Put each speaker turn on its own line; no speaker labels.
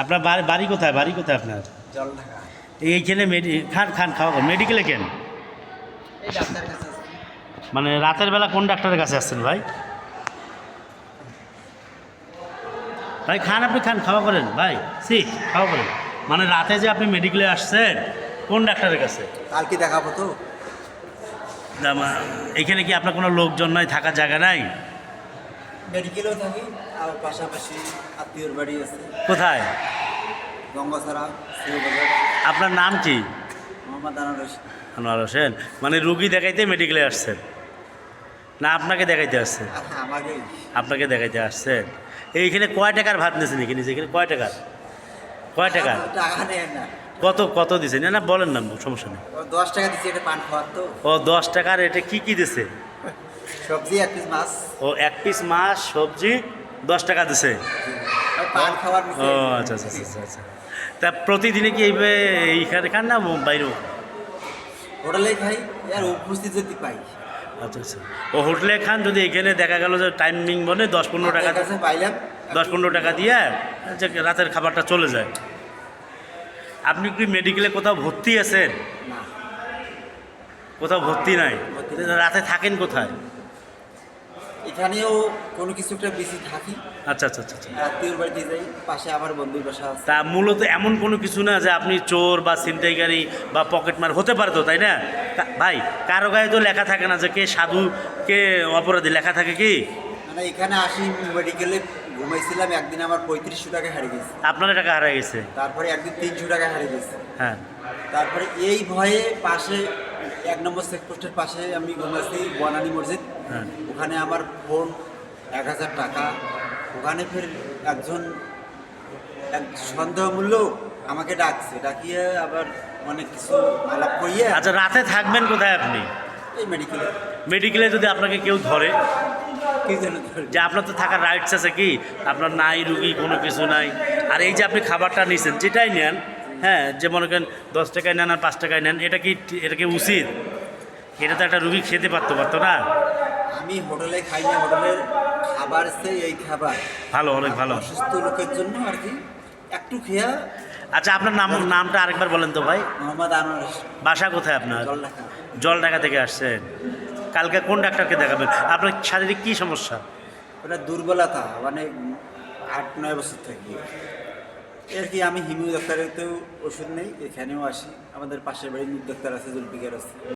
আপনার বাড়ি বাড়ি কোথায়? বাড়ি কোথায় আপনার? এইখানে খান খান খাওয়া মেডিকেলে কেন। মানে রাতের বেলা কোন ডাক্তারের কাছে আসছেন ভাই? ভাই খান আপনি খান খাওয়া করেন। ভাই সি খাওয়া করেন। মানে রাতে যে আপনি মেডিকেলে আসছেন কোন ডাক্তারের কাছে?
কালকে দেখাবো তো?
এখানে কি আপনার কোনো লোকজন নাই থাকার জায়গা নাই?
মেডিকেলেও থাকি আর পাশাপাশি আত্মীয়র বাড়ি আছে।
কোথায়?
গঙ্গাছড়া
আপনার নাম কি?
মোহাম্মদ আনারস
আনোয়ার হোসেন। মানে রুগী দেখাইতে মেডিকেলে আসছেন? না আপনাকে দেখাইতে আসছেন?
আমাকে
আপনাকে দেখাইতে আসছেন? এইখানে কয় টাকার ভাত নিয়েছেন এখানে? এখানে কয় টাকার? কয় টাকা
টাকা নেয় না।
কত কত দিছে না না বলেন না সমস্যা নেই।
দশ টাকা দিচ্ছে এটা পান খাওয়ার তো।
ও দশ টাকার এটা কি কি দিছে?
সবজি এক পিস মাছ।
ও এক পিস মাছ সবজি দশ টাকা দিছে। ও আচ্ছা আচ্ছা আচ্ছা আচ্ছা, তা প্রতিদিনে কি এইভাবে এইখানে খান না বাইরেও
হোটেলে খাই আর উপস্থিত যদি পাই।
আচ্ছা আচ্ছা। ও হোটেলে খান যদি এখানে দেখা গেল যে টাইমিং বলে দশ পনেরো টাকা
পাইলাম।
দশ পনেরো টাকা দিয়ে যে রাতের খাবারটা চলে যায়। আপনি কি মেডিকেলে কোথাও ভর্তি আছেন? কোথাও ভর্তি নাই। রাতে থাকেন কোথায়?
এখানেও কোনো কিছু একটা বেশি থাকি।
আচ্ছা আচ্ছা আচ্ছা আচ্ছা।
আত্মীয়র বাড়িতে যাই পাশে আমার বন্ধুর বাসা আছে।
তা মূলত এমন কোনো কিছু না যে আপনি চোর বা ছিনতাইকারী বা পকেটমার হতে পারে তো তাই না? ভাই কারও গায়ে তো লেখা থাকে না যে কে সাধু কে অপরাধী লেখা থাকে কি?
মানে এখানে আসি মেডিকেলে ঘুমাইছিলাম একদিন আমার পঁয়ত্রিশশো টাকা হারিয়ে গেছে।
আপনার টাকা হারা গেছে?
তারপরে একদিন তিনশো টাকা হারিয়ে গেছে।
হ্যাঁ।
তারপরে এই ভয়ে পাশে এক নম্বর চেকপোস্টের পাশে আমি ঘুমাইছি বনানী মসজিদ।
হ্যাঁ।
ওখানে আমার ফোন এক হাজার টাকা। ওখানে ফের একজন এক সন্দেহ মূল্য আমাকে ডাকছে। ডাকিয়ে আবার অনেক কিছু আলাপ করিয়ে
আচ্ছা রাতে থাকবেন কোথায় আপনি?
এই মেডিকেলে
মেডিকেলে যদি আপনাকে কেউ ধরে। যে আপনার তো থাকার রাইটস আছে কি? আপনার নাই রুগী কোনো কিছু নাই। আর এই যে আপনি খাবারটা নিছেন যেটাই নেন হ্যাঁ যে মনে করেন দশ টাকায় নেন আর পাঁচ টাকায় নেন এটা কি এটা কি উচিত? এটা তো একটা রুগী খেতে পারতো পারতো না?
আমি হোটেলে খাই না হোটেলের খাবার সে এই খাবার।
ভালো অনেক ভালো।
অসুস্থ লোকের জন্য আর কি একটু খেয়া।
আচ্ছা আপনার নাম নামটা আরেকবার বলেন তো ভাই।
মোহাম্মদ আনোয়ার
বাসা কোথায় আপনার?
জল
জল ঢাকা থেকে আসছেন। কালকে কোন ডাক্তারকে দেখাবেন? আপনার শারীরিক কী সমস্যা?
ওটা দুর্বলতা মানে আট নয় বছর থেকে। এর কি আমি হিমিও ডাক্তারেতেও ওষুধ নেই? এখানেও আসি। আমাদের পাশের বাড়ির ডাক্তার আছে জুলপিকার আছে।